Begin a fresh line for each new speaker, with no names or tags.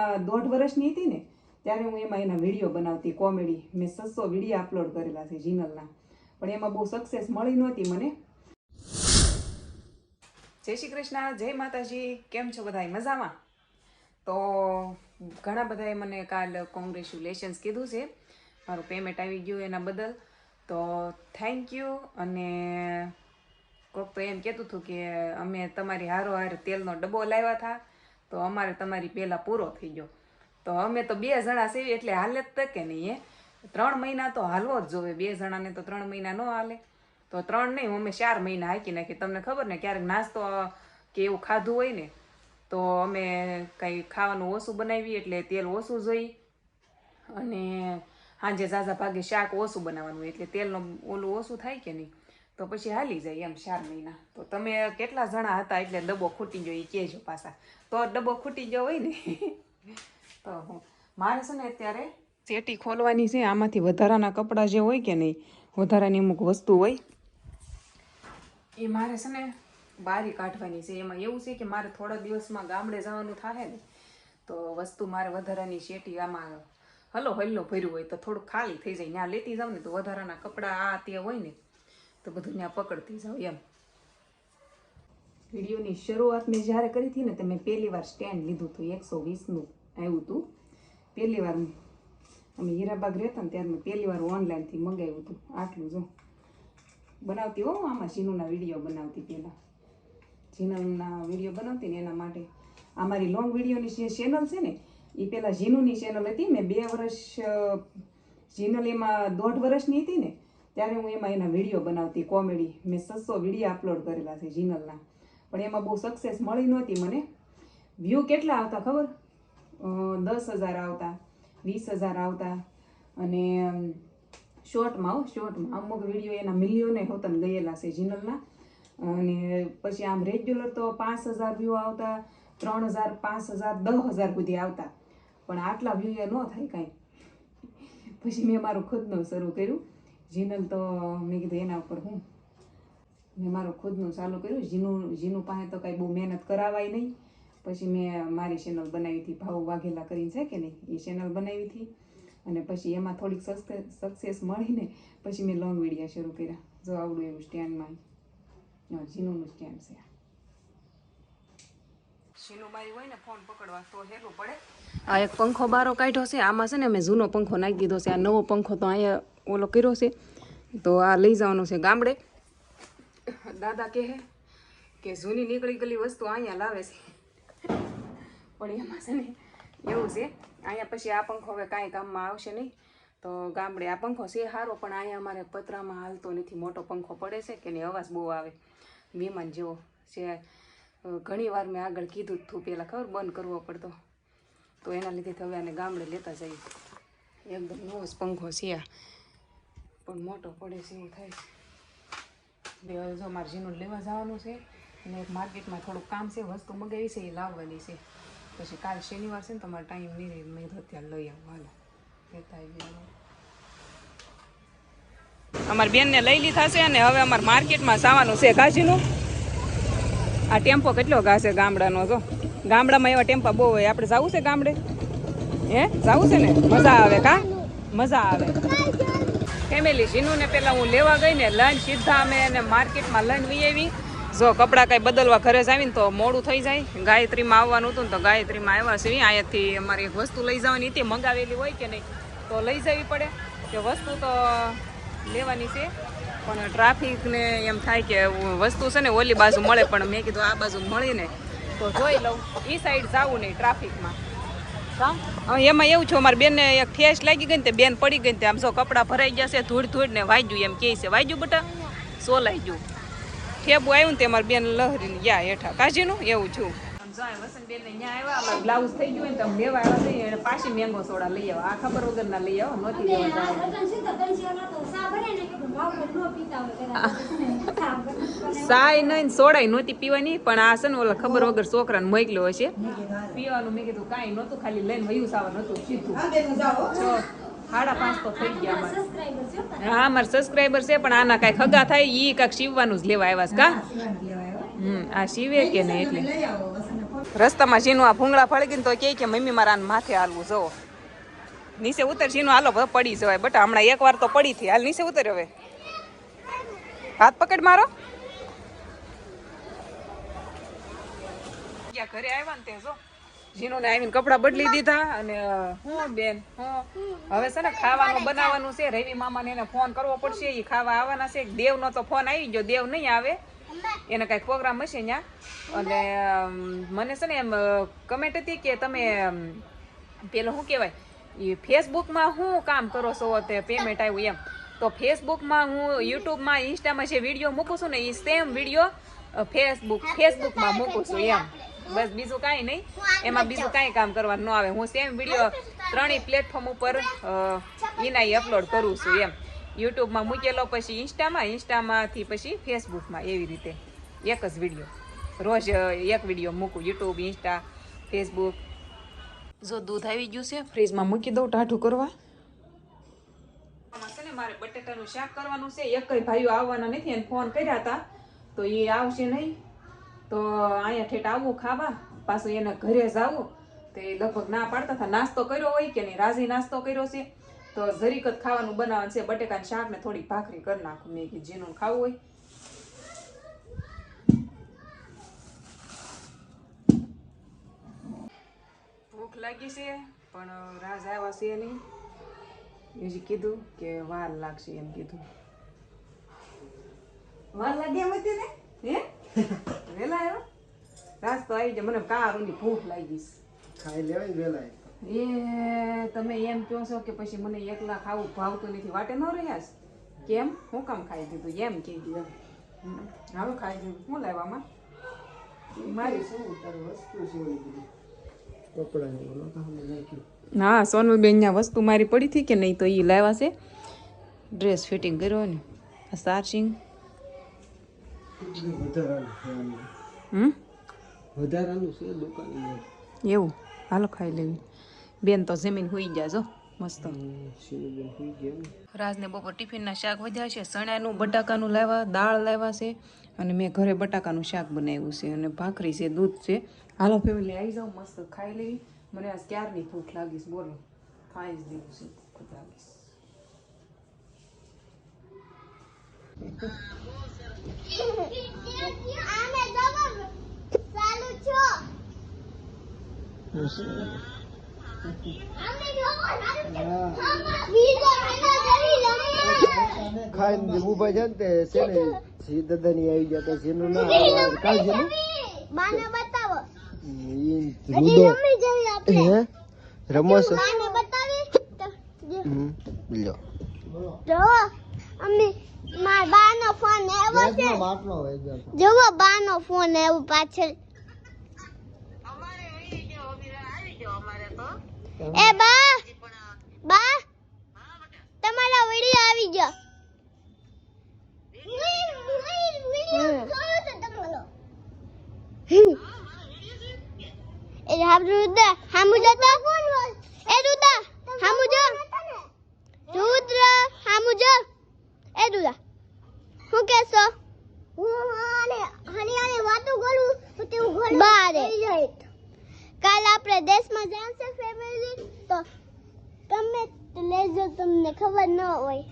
જીનલમાં દોઢ વર્ષની હતી ને, ત્યારે હું એમાં એના વીડિયો બનાવતી કોમેડી મેં સસો વીડિયો અપલોડ કરેલા છે જીનલના. પણ એમાં બહુ સક્સેસ મળી નહોતી મને. જય શ્રી કૃષ્ણ, જય માતાજી. કેમ છો બધા મજામાં? તો ઘણા બધાએ મને કાલ કોંગ્રેચ્યુલેશન્સ કીધું છે. મારું પેમેન્ટ આવી ગયું એના બદલ. તો થેન્ક યુ અને કોક તો એમ કહેતું હતું કે અમે તમારી હારો હાર તેલનો ડબ્બો લાવ્યા હતા. તો અમારે તમારી પહેલાં પૂરો થઈ ગયો. તો અમે તો બે જણા સેવી એટલે હાલે જ તકે નહીં એ ત્રણ મહિના તો હાલવો જ જોવે. બે જણાને તો ત્રણ મહિના ન હાલે. તો ત્રણ નહીં, અમે ચાર મહિના હાકી નાખી. તમને ખબર ને ક્યારેક નાસ્તો કે એવું ખાધું હોય ને, તો અમે કંઈ ખાવાનું ઓછું બનાવીએ એટલે તેલ ઓછું જોઈ અને સાંજે ઝાઝા ભાગે શાક ઓછું બનાવવાનું એટલે તેલનું ઓલું ઓછું થાય કે નહીં? તો પછી હાલી જાય એમ ચાર મહિના. તો તમે કેટલા જણા હતા એટલે ડબ્બો ખૂટી ગયો એ કહેજો પાછા. તો ડબ્બો ખૂટી ગયો હોય ને. તો હું, મારે છે ને અત્યારે ચેટી ખોલવાની છે, આમાંથી વધારાના કપડાં જે હોય કે નહીં, વધારાની અમુક વસ્તુ હોય, એ મારે છે ને બારી કાઢવાની છે. એમાં એવું છે કે મારે થોડા દિવસમાં ગામડે જવાનું થાય ને, તો વસ્તુ મારે વધારાની શેટી આમાં હલો હલ્લો ભર્યું હોય તો થોડુંક ખાલી થઈ જાય. ત્યાં લેતી જાઉં ને તો વધારાના કપડાં આ તે હોય ને તો બધું ત્યાં પકડતી જાઉં એમ. વિડીયોની શરૂઆત મેં જ્યારે કરી હતી ને તો મેં પહેલી વાર સ્ટેન્ડ લીધું હતું, એકસો વીસનું આવ્યું હતું. પહેલી વાર અમે હીરાબાગ રહેતા ને ત્યારે મેં પહેલી વાર ઓનલાઈનથી મંગાવ્યું હતું. આટલું જો. બનાવતી હો, આમાં જીનુના વીડિયો બનાવતી પહેલાં. જીનુના વીડિયો બનાવતી ને એના માટે. આ મારી લોંગ વિડીયોની જે ચેનલ છે ને એ પહેલાં જીનુની ચેનલ હતી. મેં બે વર્ષ જીનલ એમાં દોઢ વર્ષની હતી ને ત્યારે હું એમાં એના વીડિયો બનાવતી કોમેડી મેં સસ્સો વીડિયો અપલોડ કરેલા છે જીનલના. પણ એમાં બહુ સક્સેસ મળી નહોતી મને. વ્યૂ કેટલા આવતા ખબર? દસ હજાર આવતા, વીસ હજાર આવતા. અને શોર્ટમાં શોર્ટમાં અમુક વીડિયો એના મિલિયોને હોતન ગયેલા છે જીનલના. અને પછી આમ રેગ્યુલર તો પાંચ હજાર વ્યૂ આવતા, ત્રણ હજાર, પાંચ હજાર દસ હજાર સુધી આવતા. પણ આટલા વ્યૂ એ ન થાય કાંઈ. પછી મેં મારું ખુદનું શરૂ કર્યું. જીનલ તો મેં કીધું એના ઉપર હું. મેં મારું ખુદનું ચાલુ કર્યું. જીનું જીનું પાસે તો કાંઈ બહુ મહેનત કરાવાય નહીં. પછી મેં મારી ચેનલ બનાવી હતી, ભાવ વાઘેલા કરીને છે કે નહીં? એ ચેનલ બનાવી હતી. અને પછી એમાં થોડીક સક્સેસ મળીને પછી મેં લોંગ વિડીયા શરૂ કર્યા. જો આવડું એવું સ્ટેન્ડમાં જીનુનું સ્ટેન્ડ છે શીનુબાઈ હોય ને ફોન પકડવા તો હેલું પડે. આ એક પંખો બારો કાઢ્યો છે. આમાં છે ને મેં જૂનો પંખો નાખી દીધો છે. આ નવો પંખો તો અહીંયા ઓલો કર્યો છે. તો આ લઈ જવાનો છે ગામડે. દાદા કહે કે જૂની નીકળી ગયેલી વસ્તુ અહીંયા લાવે છે. પણ એમાં છે ને એવું છે, અહીંયા પછી આ પંખો હવે કાંઈ કામમાં આવશે નહીં. તો ગામડે આ પંખો છે સારો પણ અહીંયા અમારે પતરામાં હાલતો નથી. મોટો પંખો પડે છે કે નહીં, અવાજ બહુ આવે. વિમાન જેવો છે. ઘણી વાર મેં આગળ કીધું હતું પહેલાં ખબર? બંધ કરવો પડતો. તો એના લીધે તો હવે આને ગામડે લેતા જઈએ. એકદમ નવો જ પંખો છે પણ મોટો પડે છે, એવું થાય બે જો મારે જીનું લેવા જવાનું છે, અને એક માર્કેટમાં થોડુંક કામ છે, વસ્તુ મગાવી છે, એ લાવવાની છે. પછી કાલ શનિવાર છે ને તમારે ટાઈમ નહીં રહે, મેં તો અત્યારે લઈ આવું, હાલો. લેતા આવી અમારી બેનને લઈ લીધા છે, અને હવે અમારે માર્કેટમાં જવાનું છે ઘાસીનું આ ટેમ્પો કેટલો ઘાસે ગામડાનો, જો. ગામડામાં એવા ટેમ્પા બહુ હોય. આપણે જવું છે ગામડે? હે? જવું છે ને? મજા આવે કા? મજા આવે. ફેમિલી જીનુને પેલા હું લેવા ગઈ ને લઈને સીધા અમે એને માર્કેટમાં લઈને વી આવી. જો કપડાં કાંઈ બદલવા ઘરે જ આવીને તો મોડું થઈ જાય. ગાયત્રીમાં આવવાનું હતું ને તો ગાયત્રીમાં આવ્યા છીએ. અહીંયાથી અમારી એક વસ્તુ લઈ જવાની હતી. મંગાવેલી હોય કે નહીં તો લઈ જવી પડે. કે વસ્તુ તો લેવાની છે. પણ ટ્રાફિકને એમ થાય કે વસ્તુ છે ને ઓલી બાજુ મળે. પણ મેં કીધું આ બાજુ મળીને તો જોઈ લઉં. એ સાઈડ જવું નહીં ટ્રાફિકમાં. એમાં એવું છે, અમારે બેનને એક ઠેસ લાગી ગઈ ને તે બેન પડી ગઈ ને આમ જો કપડાં ભરાઈ ગયા છે, ધૂળ ધૂળ ને વાગ્યું એમ કહે છે. વાજ્યું બટા? સોલાઈ ગયું. ઠેબુ આવ્યું ને તે અમારી બેન લહરીને ગયા હેઠા. કાજીનું? એવું છું. બ્લાઉઝ થઈ ગયું ને તમે લેવા આવ્યા એને પાછી મેંગો સોડા લઈ આવો. આ ખબર વગર ના લઈ આવો નહોતી લેવા સાય નહીં ને સોડાય નહોતી પીવાની પણ આ છે ને ઓલા ખબર વગર છોકરાને મોકલ્યો હશે. પીવાનું મેં કીધું કાંઈ નહોતું ખાલી લઈને વયું સાવા નહોતું સીધું. સાડા પાંચ તો થઈ ગયા અમારે. હા અમારે સબસ્ક્રાઈબર છે પણ આના કાંઈ ખગા થાય ઈ કાંઈક સીવવાનું જ લેવા આવ્યા છે કા? હમ આ સીવે કે નહીં એટલે? રસ્તામાં જીનું આ ભૂંગળા ફળી ગઈ તો કે કે મમ્મી મારા માથે હાલવું જો નીચે ઉતર જીનું હાલો પડી જવાય. બટ હમણાં એક વાર તો પડી થી હાલ નીચે ઉતર હવે. હાથ પકડ મારો. ઘરે આવ્યા ને તે, જો. જીનુને આવીને કપડાં બદલી દીધા અને હું બેન હવે છે ને ખાવાનું બનાવવાનું છે. રવિ મામાને એને ફોન કરવો પડશે. એ ખાવા આવવાના છે. દેવનો તો ફોન આવી ગયો. દેવ નહીં આવે. એને કાંઈક પ્રોગ્રામ હશે ત્યાં અને મને છે ને એમ કમેન્ટ હતી કે તમે પેલું શું કહેવાય? એ ફેસબુકમાં શું કામ કરો છો તે પેમેન્ટ આવ્યું એમ. તો ફેસબુકમાં હું યુટ્યુબમાં ઇન્સ્ટામાં જે વીડિયો મૂકું છું ને એ સેમ વીડિયો ફેસબુક ફેસબુકમાં મૂકું છું એમ. બસ બીજું કાંઈ નહીં. એમાં બીજું કાંઈ કામ કરવાનું ન આવે. હું સેમ વીડિયો ત્રણેય પ્લેટફોર્મ ઉપર એના અપલોડ કરું છું એમ. યુટ્યુબમાં મૂકેલો પછી ઇન્સ્ટામાં, ઇન્સ્ટામાંથી પછી ફેસબુકમાં એવી રીતે. એક જ વીડિયો રોજ એક વીડિયો મૂકું. YouTube, Insta, Facebook. જો દૂધ આવી ગયું છે, ફ્રીજમાં મૂકી દઉં ટાઢું કરવા. છે ને મારે બટેટાનું શાક કરવાનું છે. એક ભાઈઓ આવવાના નથી અને ફોન કર્યા હતા. તો એ આવશે નહીં. તો અહીંયા ઠેઠ આવવું ખાવા. પાછું એને ઘરે જવું. તો એ લગભગ ના પાડતા હતા. નાસ્તો કર્યો હોય કે નહીં? રાજી નાસ્તો કર્યો છે. તો જરીક જ ખાવાનું બનાવવાનું છે. બટેકાનું શાક ને થોડી ભાખરી કરી નાખું. મેં કીધું જેનું ખાવું હોય. ભૂખ લાગી છે પણ રાજ આવ્યા છે નહીં. હજી કીધું કે વાર લાગશે એમ કીધું. વાર લાગી એમ હતી ને? હે? વેલા આવ્યા? રાજ તો આવી જાય મને કારુની ભૂખ લાગી છે.
ખાઈ લેવાય ને વેલાય
એ તમે એમ કહો છો કે પછી મને એકલા ખાવું ભાવતું નથી. વાટે ન રહ્યા કેમ? હું કામ ખાઈ દીધું? એમ કહી દીધું. હાલો ખાઈ દીધું શું લાવવામાં મારી
શું? તારી વસ્તુ છે
હા સોનલબેન ત્યાં વસ્તુ મારી પડી હતી કે નહીં તો એ લાવ્યા છે. ડ્રેસ ફિટિંગ કર્યો ને. સાર્ચિંગ.
વધારાનું છે દુકાન
એવું? હાલો ખાઈ લેવી. બેન તો જમીન હોઈ ગયા જો મસ્ત રાજને બપોર ટિફિનના શાક વધ્યા છે ચણાનું બટાકાનું લાવ્યા દાળ લાવ્યા છે અને મેં ઘરે બટાકાનું શાક બનાવ્યું છે અને ભાખરી છે દૂધ છે. હાલો ફેમિલી આવી જાઓ મસ્ત ખાઈ લેવી મને આજ ક્યારની ભૂખ લાગીશ બોલો. ખાઈ જ દેવું છે ભૂખ લાગીશ.
ખાઈને ઊભા છે ને તે ને આવી ના?
બતાવો.
રૂદો હે? રમો
બતાવી જે- માર બાનો ફોન આવ્યો છે. જોવો બાનો ફોન આવ્યો પાછળ. એ બા બા તમારા વિડિયો આવી ગયો. એ હામરુદા દે તો એ રૂદા હામુજા રુદ્ર હામુજા એ રૂદા હું કેસો હું આને હરિયાણે વાતો કરું તો તે ઘર બારે કાલ આપણે દેશમાં જાણશે ફેમિલી તો તમે લેજો તમને ખબર ન હોય